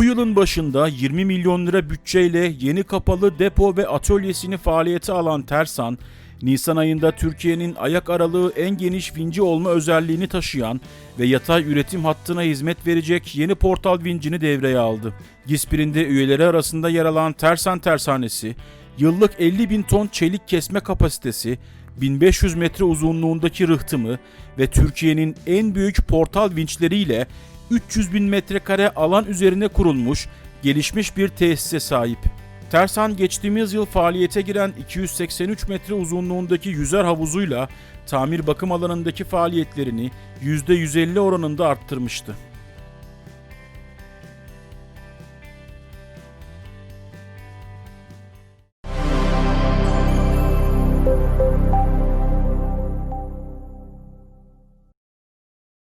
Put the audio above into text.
yılın başında 20 milyon lira bütçeyle yeni kapalı depo ve atölyesini faaliyete alan Tersan, Nisan ayında Türkiye'nin ayak aralığı en geniş vinci olma özelliğini taşıyan ve yatay üretim hattına hizmet verecek yeni portal vincini devreye aldı. Gispir'inde üyeleri arasında yer alan Tersan Tersanesi, yıllık 50 bin ton çelik kesme kapasitesi, 1500 metre uzunluğundaki rıhtımı ve Türkiye'nin en büyük portal vinçleriyle 300 bin metrekare alan üzerine kurulmuş, gelişmiş bir tesise sahip. Tersan geçtiğimiz yıl faaliyete giren 283 metre uzunluğundaki yüzer havuzuyla tamir bakım alanındaki faaliyetlerini %150 oranında arttırmıştı.